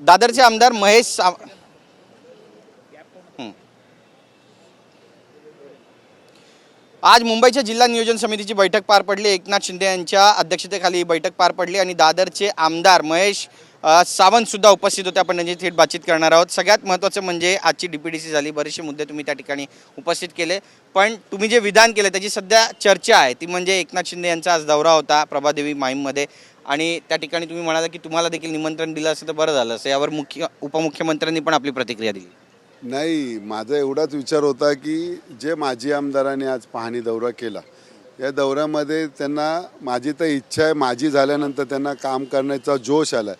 दादरचे आमदार महेश साव आज मुंबईच्या जिल्हा नियोजन समितीची बैठक पार पडली. एकनाथ शिंदे यांच्या अध्यक्षतेखाली ही बैठक पार पडली आणि दादरचे आमदार महेश सावंतसुद्धा उपस्थित होते. आपण त्यांची थेट बातचीत करणार आहोत. सगळ्यात महत्त्वाचं म्हणजे आजची डी पी डी सी झाली. बरेचसे मुद्दे तुम्ही त्या ठिकाणी उपस्थित केले. पण तुम्ही जे विधान केलं त्याची सध्या चर्चा आहे. ती म्हणजे एकनाथ शिंदे यांचा आज दौरा होता प्रभादेवी माहीममध्ये आणि त्या ठिकाणी तुम्ही म्हणाला की तुम्हाला देखील निमंत्रण दिलं असं तर बरं झालं असं यावर मुख्य उपमुख्यमंत्र्यांनी पण आपली प्रतिक्रिया दिली. नाही माझा एवढाच विचार होता की जे माजी आमदारांनी आज पाहणी दौरा केला या दौऱ्यामध्ये त्यांना माझी तर इच्छा आहे माझी झाल्यानंतर त्यांना काम करण्याचा जोश आला.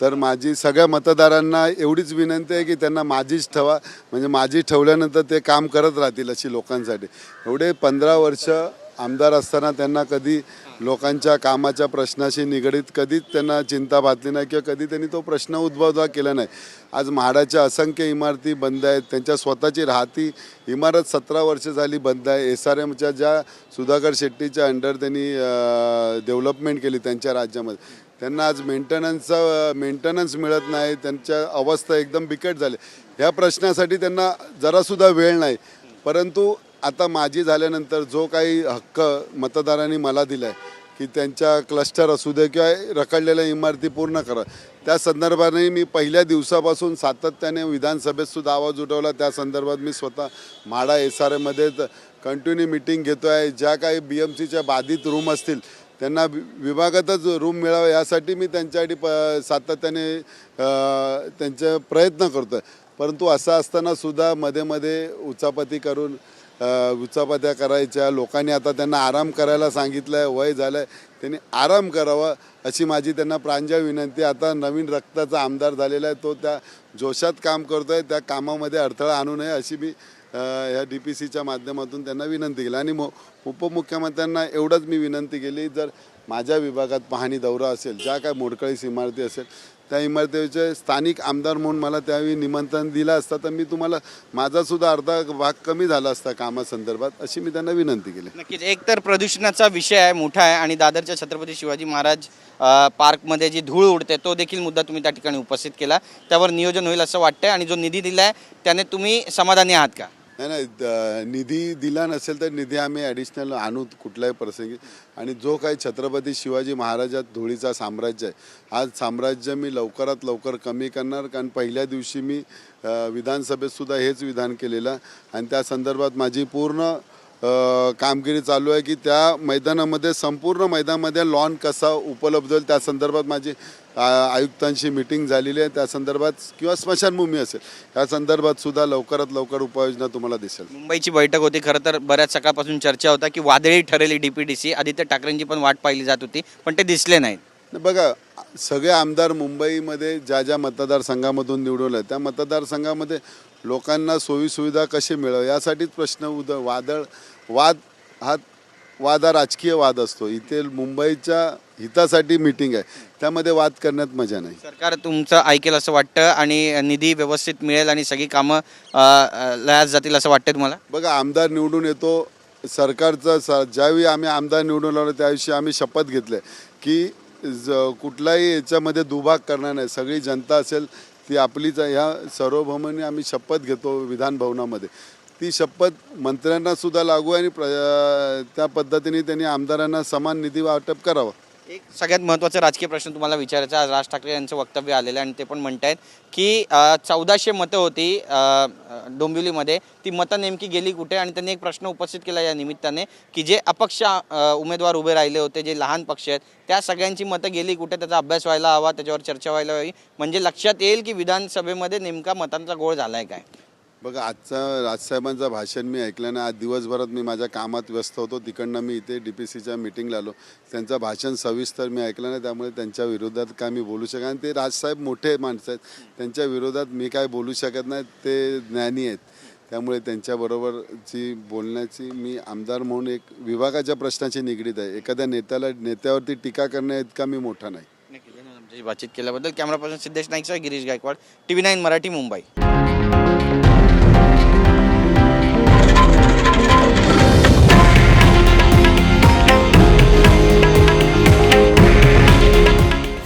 तर माझी सगळ्या मतदारांना एवढीच विनंती आहे की त्यांना माझीच ठेवा म्हणजे माझी ठेवल्यानंतर ते काम करत राहतील अशी लोकांसाठी. एवढे पंधरा वर्ष आमदार असताना त्यांना कधी लोकांच्या कामाच्या प्रश्नाशी निगडीत कधीच त्यांना चिंता भातली नाही किंवा कधी त्यांनी तो प्रश्न उद्भवता केला नाही. आज म्हाडाच्या असंख्य इमारती बंद आहेत. त्यांच्या स्वतःची राहती इमारत सतरा वर्ष झाली बंद आहे. एस आर एमच्या ज्या सुधाकर शेट्टीच्या अंडर त्यांनी डेव्हलपमेंट केली त्यांच्या राज्यामध्ये. त्यांना आज मेंटेनन्सचा मेंटेनन्स मिळत नाही. त्यांच्या अवस्था एकदम बिकट झाली ह्या प्रश्नासाठी त्यांना जरासुद्धा वेळ नाही. परंतु आता माझी झाल्यानंतर जो काही हक्क मतदारांनी मला दिला आहे की त्यांच्या क्लस्टर असू दे किंवा रखडलेल्या इमारती पूर्ण करा. त्या संदर्भाने मी पहिल्या दिवसापासून सातत्याने विधानसभेत सुद्धा आवाज उठवला. त्या संदर्भात मी स्वतः म्हाडा एस आर एमध्ये कंटिन्यू मिटिंग घेतो आहे ज्या काही बी एम सीच्या बाधित रूम असतील त्यांना विभागातच रूम मिळावा यासाठी मी त्यांच्यासाठी प सातत्याने त्यांचे प्रयत्न करतो आहे परंतु असं असताना सुद्धा मध्ये मध्ये उचापती करून अ, उचापत्या करायच्या लोकांनी आता त्यांना आराम करायला सांगितलं आहे वय झालं आहे त्यांनी आराम करावा अशी माझी त्यांना प्रांजळ विनंती. आता नवीन रक्ताचा आमदार झालेला आहे तो त्या जोशात काम करतो आहे त्या कामामध्ये अडथळा आणू नये अशी मी ह्या डी पी सीच्या माध्यमातून त्यांना विनंती केली. आणि मो उपमुख्यमंत्र्यांना एवढंच मी विनंती केली जर माझ्या विभागात पाहणी दौरा असेल ज्या काय मोडकळीस इमारती असेल त्या इमारतीचे स्थानिक आमदार म्हणून मला त्यावेळी निमंत्रण दिलं असतं. तर मी तुम्हाला माझासुद्धा अर्धा भाग कमी झाला असता कामासंदर्भात अशी मी त्यांना विनंती केली. नक्कीच. एक तर प्रदूषणाचा विषय आहे मोठा आहे आणि दादरच्या छत्रपती शिवाजी महाराज पार्कमध्ये जी धूळ उडते तो देखील मुद्दा तुम्ही त्या ठिकाणी उपस्थित केला. त्यावर नियोजन होईल असं वाटतं आणि जो निधी दिला आहे त्याने तुम्ही समाधानी आहात का? नाही नाही द- निधी दिला नसेल तर निधी आम्ही ॲडिशनल आणू कुठल्याही प्रसंगी आणि जो काही छत्रपती शिवाजी महाराजात धुळीचा साम्राज्य आहे आज साम्राज्य मी लवकरात लवकर कमी करणार. कारण पहिल्या दिवशी मी विधानसभेतसुद्धा हेच विधान केलेलं. आणि त्या संदर्भात माझी पूर्ण कामगिरी चालू आहे की त्या मैदानामध्ये संपूर्ण मैदानामध्ये लॉन कसा उपलब्ध होईल त्या संदर्भात माझी आयुक्तांशी मिटिंग झालेली आहे. त्या संदर्भात किंवा स्मशानभूमी असेल या संदर्भात सुद्धा लवकरात लवकर उपाययोजना तुम्हाला दिसेल. मुंबईची बैठक होती. खरं तर बऱ्याच सकाळपासून चर्चा होता की वादळी ठरेली डीपीडीसी आदित्य ठाकरेंची पण वाट पाहिली जात होती पण ते दिसले नाहीत. बघा सगळे आमदार मुंबईमध्ये ज्या ज्या मतदारसंघामधून निवडून आहे त्या मतदारसंघामध्ये लोकांना सोयीसुविधा कशी मिळावं यासाठीच प्रश्न उद वादळ वाद हा वाद हा राजकीय वाद असतो. इथे मुंबईच्या हितासाठी मिटिंग आहे. त्यामध्ये वाद करण्यात मजा नाही. सरकार तुमचं ऐकेल असं वाटतं आणि निधी व्यवस्थित मिळेल आणि सगळी कामं अ, अ, लयात जातील असं वाटतं तुम्हाला? बघा आमदार निवडून येतो. सरकारचा स ज्यावेळी आम्ही आमदार निवडून आलो त्याविषयी आम्ही शपथ घेतले की ज कुठलाही याच्यामध्ये दुभाग करणार नाही. सगळी जनता असेल ती आपलीच आहे. ह्या सार्वभौमांनी आम्ही शपथ घेतो विधान भवनामध्ये ती शपथ मंत्र्यांना सुद्धा लागू आहे आणि प्र त्या पद्धतीने त्यांनी आमदारांना समान निधी वाटप करावं. एक सगळ्यात महत्त्वाचा राजकीय प्रश्न तुम्हाला विचारायचा आज राज ठाकरे यांचं वक्तव्य आलेलं आहे आणि ते पण म्हणतायत की चौदाशे मतं होती डोंबिवलीमध्ये. ती मतं नेमकी गेली कुठे? आणि त्यांनी एक प्रश्न उपस्थित केला या निमित्ताने की जे अपक्ष उमेदवार उभे राहिले होते जे लहान पक्ष आहेत त्या सगळ्यांची मतं गेली कुठे? त्याचा अभ्यास व्हायला हवा त्याच्यावर चर्चा व्हायला हवी. म्हणजे लक्षात येईल की विधानसभेमध्ये नेमका मतांचा गोळ झाला आहे काय? बघा आजचा राजसाहेबांचं भाषण मी ऐकलं ना आज दिवसभरात मी माझ्या कामात व्यस्त होतो. तिकडनं मी इथे डी पी सीच्या मिटिंगला आलो. त्यांचं भाषण सविस्तर मी ऐकलं नाही. त्यामुळे त्यांच्या विरोधात काय मी बोलू शकत आणि ते राजसाहेब मोठे माणसं आहेत. त्यांच्या विरोधात मी काय बोलू शकत नाही. ते ज्ञानी आहेत. त्यामुळे त्यांच्याबरोबरची बोलण्याची मी आमदार म्हणून एक विभागाच्या प्रश्नाशी निगडीत आहे. एखाद्या नेत्याला नेत्यावरती टीका करण्या इतका मी मोठा नाही. आमच्याशी बातचीत केल्याबद्दल. Camera person Siddhesh नाईकसह Girish Gaikwad. T V nine Marathi Mumbai.